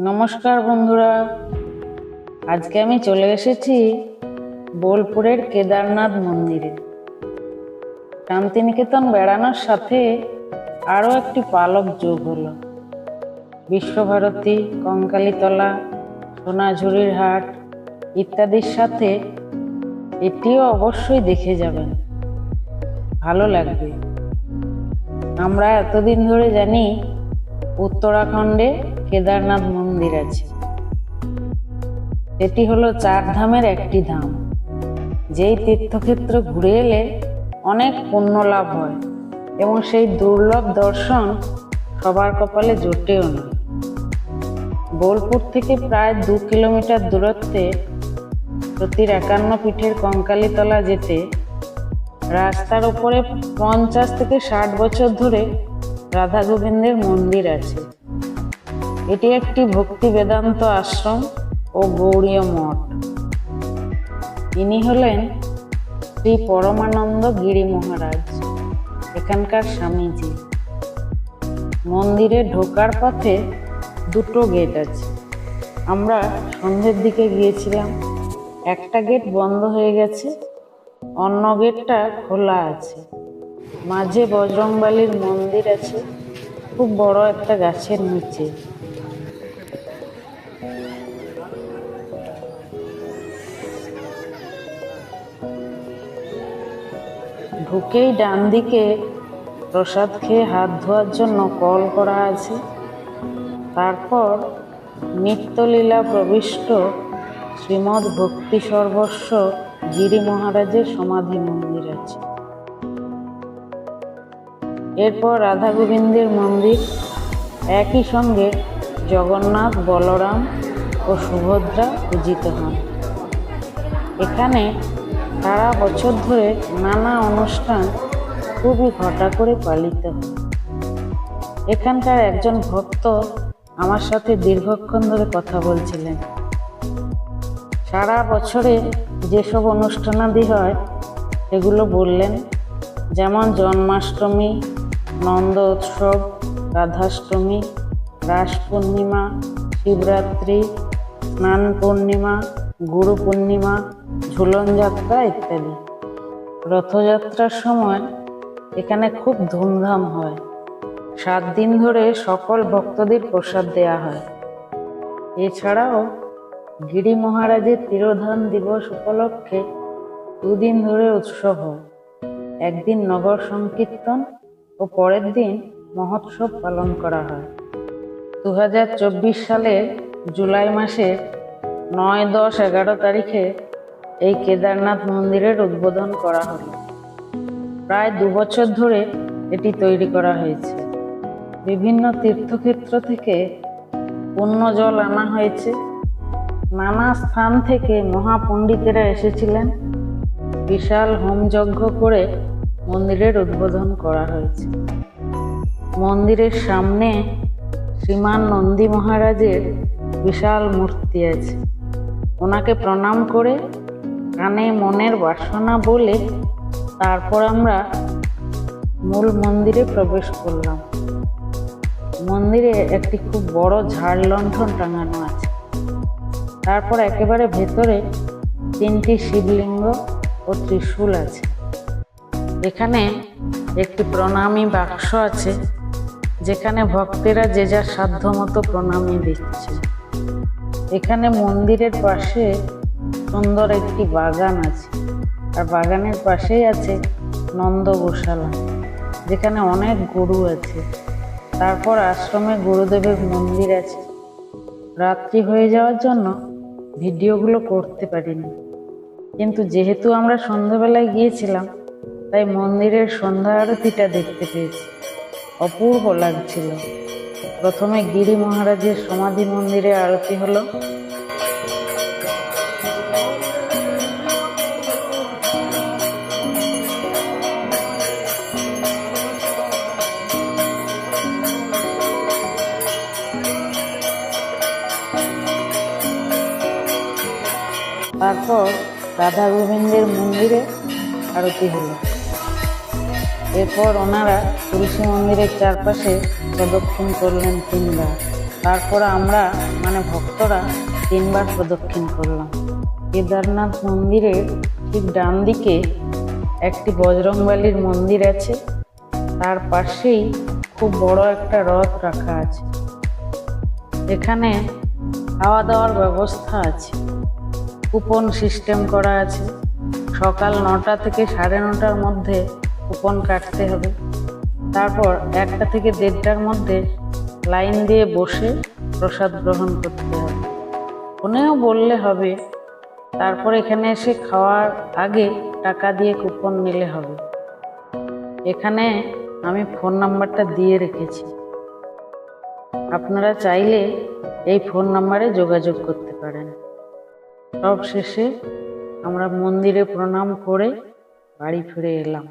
নমস্কার বন্ধুরা। আজকে আমি চলে এসেছি বোলপুরের কেদারনাথ মন্দিরে। শান্তিনিকেতন বেড়ানোর সাথে আরও একটি পালক যোগ হলো। বিশ্বভারতী, কঙ্কালীতলা, সোনাঝুরির হাট ইত্যাদির সাথে এটিও অবশ্যই দেখে যাবেন। ভালো লাগবে। আমরা এতদিন ধরে জানি উত্তরাখণ্ডে কেদারনাথ মন্দির আছে। এটি হলো চার ধামের একটি ধাম, যেই তীর্থক্ষেত্র ঘুরে এলে অনেক পুণ্য লাভ হয় এবং সেই দুর্লভ দর্শন সবার কপালে জোটেও না। বোলপুর থেকে প্রায় দু কিলোমিটার দূরত্বে সতীর একান্ন পিঠের কঙ্কালীতলা যেতে রাস্তার ওপরে পঞ্চাশ থেকে ষাট বছর ধরে রাধা গোবিন্দের মন্দির আছে। এটি একটি ভক্তি বেদান্ত আশ্রম ও গৌড়ীয় মঠ। ইনি হলেন শ্রী পরমানন্দ গিরি মহারাজ, এখানকার স্বামীজি। মন্দিরে ঢোকার পথে দুটো গেট আছে। আমরা সন্ধ্যের দিকে গিয়েছিলাম, একটা গেট বন্ধ হয়ে গেছে, অন্য গেটটা খোলা আছে। মাঝে বজরংবালির মন্দির আছে, খুব বড় একটা গাছের নিচে। ঢুকেই ডান দিকে প্রসাদ খেয়ে হাত ধোয়ার জন্য কল করা আছে। তারপর নিত্যলীলা প্রবিষ্ট শ্রীমৎ ভক্তি সর্বস্ব গিরি মহারাজের সমাধি মন্দির আছে। এরপর রাধা গোবিন্দের মন্দির। একই সঙ্গে জগন্নাথ, বলরাম ও সুভদ্রা পূজিত হন। এখানে সারা বছর ধরে নানা অনুষ্ঠান খুবই ঘটা করে পালিত এখানকার একজন ভক্ত আমার সাথে দীর্ঘক্ষণ ধরে কথা বলছিলেন। সারা বছরে যেসব অনুষ্ঠানাদি হয়, সেগুলো বললেন, যেমন জন্মাষ্টমী, নন্দ উৎসব, রাধাষ্টমী, রাস পূর্ণিমা, শিবরাত্রি, স্নান পূর্ণিমা গুরু পূর্ণিমা, ঝুলন যাত্রা ইত্যাদি। রথযাত্রার সময় এখানে খুব ধুমধাম হয়। সাত দিন ধরে সকল ভক্তদের প্রসাদ দেয়া হয়। এছাড়াও গিরি মহারাজের তিরোধান দিবস উপলক্ষে দুদিন ধরে উৎসব হয়। একদিন নগর সংকীর্তন ও পরের দিন মহোৎসব পালন করা হয়। দু সালের জুলাই মাসে নয় দশ এগারো তারিখে এই কেদারনাথ মন্দিরের উদ্বোধন করা হলো প্রায় দু বছর ধরে এটি তৈরি করা হয়েছে। বিভিন্ন তীর্থক্ষেত্র থেকে পুণ্য জল আনা হয়েছে। নানা স্থান থেকে মহাপণ্ডিতেরা এসেছিলেন। বিশাল হোমযজ্ঞ করে মন্দিরের উদ্বোধন করা হয়েছে। মন্দিরের সামনে শ্রীমান নন্দী মহারাজের বিশাল মূর্তি আছে। ওনাকে প্রণাম করে কানে মনের বাসনা বলে তারপর আমরা মূল মন্দিরে প্রবেশ করলাম। মন্দিরে একটি খুব বড় ঝাড় লণ্ঠন টাঙানো আছে। তারপর একেবারে ভেতরে তিনটি শিবলিঙ্গ ও ত্রিশূল আছে। এখানে একটি প্রণামী বাক্স আছে, যেখানে ভক্তেরা যে যার সাধ্য মতো প্রণামী দিচ্ছে। এখানে মন্দিরের পাশে সুন্দর একটি বাগান আছে। আর বাগানের পাশেই আছে নন্দ গোশালা যেখানে অনেক গরু আছে। তারপর আশ্রমে গুরুদেবের মন্দির আছে। রাত্রি হয়ে যাওয়ার জন্য ভিডিওগুলো করতে পারিনি। কিন্তু যেহেতু আমরা সন্ধ্যাবেলায় গিয়েছিলাম, তাই মন্দিরের সন্ধ্যা আরতিটা দেখতে পেয়েছি। অপূর্ব লাগছিল। প্রথমে গিরি মহারাজের সমাধি মন্দিরে আরতি হলো। তারপর রাধা গোবিন্দের মন্দিরে আরতি হলো। এরপর ওনারা তুলসী মন্দিরের চারপাশে প্রদক্ষিণ করলেন তিনবার। তারপর আমরা মানে ভক্তরা, তিনবার প্রদক্ষিণ করলাম। কেদারনাথ মন্দিরের ঠিক ডান দিকে একটি বজরংবালির মন্দির আছে। তার পাশেই খুব বড় একটা রথ রাখা আছে। এখানে খাওয়া দাওয়ার ব্যবস্থা আছে। কুপন সিস্টেম করা আছে। সকাল নটা থেকে সাড়ে নটার মধ্যে কুপন কাটতে হবে। তারপর একটা থেকে দেড়টার মধ্যে লাইন দিয়ে বসে প্রসাদ গ্রহণ করতে হবে। ফোনেও বললে হবে, তারপর এখানে এসে খাওয়ার আগে টাকা দিয়ে কুপন নিলে হবে। এখানে আমি ফোন নাম্বারটা দিয়ে রেখেছি। আপনারা চাইলে এই ফোন নাম্বারে যোগাযোগ করতে পারেন। সব শেষে আমরা মন্দিরে প্রণাম করে বাড়ি ফিরে এলাম।